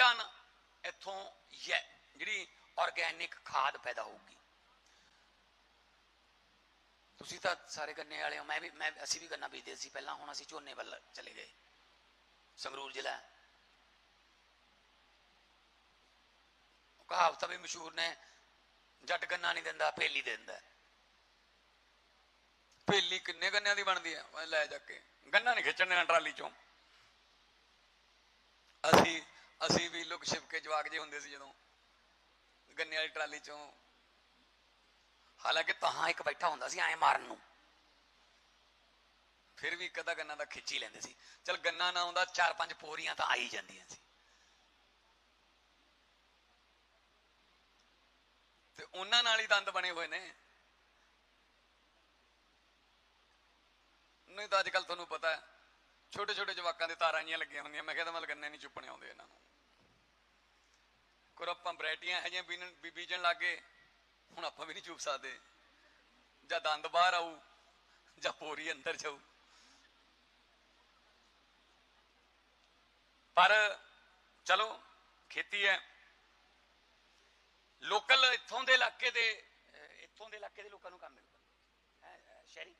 Ton ਇੱਥੋਂ ਜਿਹੜੀ organic ਖਾਦ ਪੈਦਾ ਹੋਊਗੀ। ਤੁਸੀਂ ਤਾਂ ਸਾਰੇ ਗੰਨੇ ਵਾਲੇ ਹੋ, ਮੈਂ ਵੀ, ਮੈਂ, ਅਸੀਂ ਵੀ ਗੰਨਾ ਬੀਜਦੇ ਸੀ ਪਹਿਲਾਂ, ਹੁਣ ਅਸੀਂ ਝੋਨੇ ਵੱਲ ਚਲੇ ਗਏ। ਸੰਗਰੂਰ ਜ਼ਿਲ੍ਹਾ। ਕਹਾਵਤਾਂ ਵੀ ਮਸ਼ਹੂਰ ਨੇ, ਜੱਟ ਗੰਨਾ ਨਹੀਂ ਦਿੰਦਾ ਭੇਲੀ ਦਿੰਦਾ। ਹੈ। ਭੇਲੀ ਕਿੰਨੇ ਗੰਨਿਆਂ ਦੀ ਬਣਦੀ ਹੈ? ਲੈ ਜਾ ਕੇ। ਗੰਨਾ ਨਹੀਂ ਖਿੱਚਣ ਦੇਣਾ ਟਰਾਲੀ ਚੋਂ। ਅਸੀਂ ਅਸੀਂ ਵੀ ਲੁਕ ਛਿਪ ਕੇ ਜਵਾਕ ਜੇ ਹੁੰਦੇ ਸੀ ਜਦੋਂ। ਗੰਨੇ ਵਾਲੀ ਟਰਾਲੀ ਚੋਂ। ਹਾਲਾਂਕਿ ਤਹਾਂ ਇੱਕ ਬੈਠਾ ਹੁੰਦਾ ਸੀ ਐਂ ਮਾਰਨ ਨੂੰ। ਫਿਰ ਵੀ ਇੱਕ ਅੱਧਾ ਗੰਨਾ ਦਾ ਖਿੱਚੀ ਲੈਂਦੇ ਸੀ। ਚਲ ਗੰਨਾ ਨਾ ਆਉਂਦਾ, ਚਾਰ ਪੰਜ ਪੋਰੀਆਂ ਤਾਂ ਆ ਹੀ ਜਾਂਦੀਆਂ ਸੀ। ਤੇ ਉਹਨਾਂ ਨਾਲ ਹੀ ਦੰਦ ਬਣੇ ਹੋਏ ਨੇ। ਨਹੀਂ ਤਾਂ ਅੱਜ ਕੱਲ ਤੁਹਾਨੂੰ ਪਤਾ ਹੈ ਛੋਟੇ ਛੋਟੇ ਜਵਾਕਾਂ ਦੇ ਤਾਰਾਂ ਜੀਆਂ ਲੱਗੀਆਂ ਹੁੰਦੀਆਂ। ਮੈਂ ਕਹਿੰਦਾ ਮਤਲਬ ਗੰਨੇ ਨਹੀਂ ਚੁੱਪਣੇ ਆਉਂਦੇ ਇਹਨਾਂ ਨੂੰ। ਆਪਾਂ ਵੈਰਾਈਟੀਆਂ ਹੈਗੀਆਂ ਵੀ ਬੀਜਣ ਲੱਗੇ ਹੁਣ ਆਪਾਂ ਵੀ ਨਹੀਂ ਚੁੱਪ ਸਕਦੇ। ਜਾਂ ਦੰਦ ਬਾਹਰ ਆਊ, ਜਾਂ ਪੋਰੀ ਅੰਦਰ ਜਾਊ। ਪਰ ਚਲੋ, ਖੇਤੀ ਹੈ। ਲੋਕਲ ਇੱਥੋਂ ਦੇ ਇਲਾਕੇ ਦੇ ਇੱਥੋਂ ਦੇ ਇਲਾਕੇ ਦੇ ਲੋਕਾਂ ਨੂੰ ਕੰਮ ਮਿਲਦਾ ਹੈ ਸ਼ਹਿਰੀ?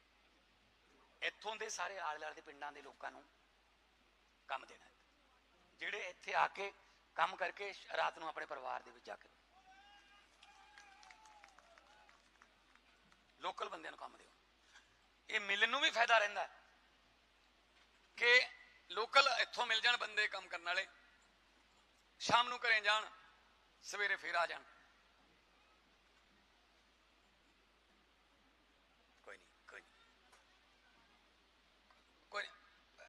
ਇੱਥੋਂ ਦੇ ਸਾਰੇ ਆਲੇ ਦੁਆਲੇ ਦੇ ਪਿੰਡਾਂ ਦੇ ਲੋਕਾਂ ਨੂੰ ਕੰਮ ਦੇਣਾ ਜਿਹੜੇ ਇੱਥੇ ਆ ਕੇ ਕੰਮ ਕਰਕੇ ਰਾਤ ਨੂੰ ਆਪਣੇ ਪਰਿਵਾਰ ਦੇ ਵਿੱਚ ਜਾ ਕੇ ਲੋਕਲ ਬੰਦਿਆਂ ਨੂੰ ਕੰਮ ਦਿਓ। ਇਹ ਮਿਲਣ ਨੂੰ ਵੀ ਫਾਇਦਾ ਰਹਿੰਦਾ ਕਿ ਲੋਕਲ ਇੱਥੋਂ ਮਿਲ ਜਾਣ ਬੰਦੇ ਕੰਮ ਕਰਨ ਵਾਲੇ, ਸ਼ਾਮ ਨੂੰ ਘਰੇ ਜਾਣ, ਸਵੇਰੇ ਫੇਰ ਆ ਜਾਣ।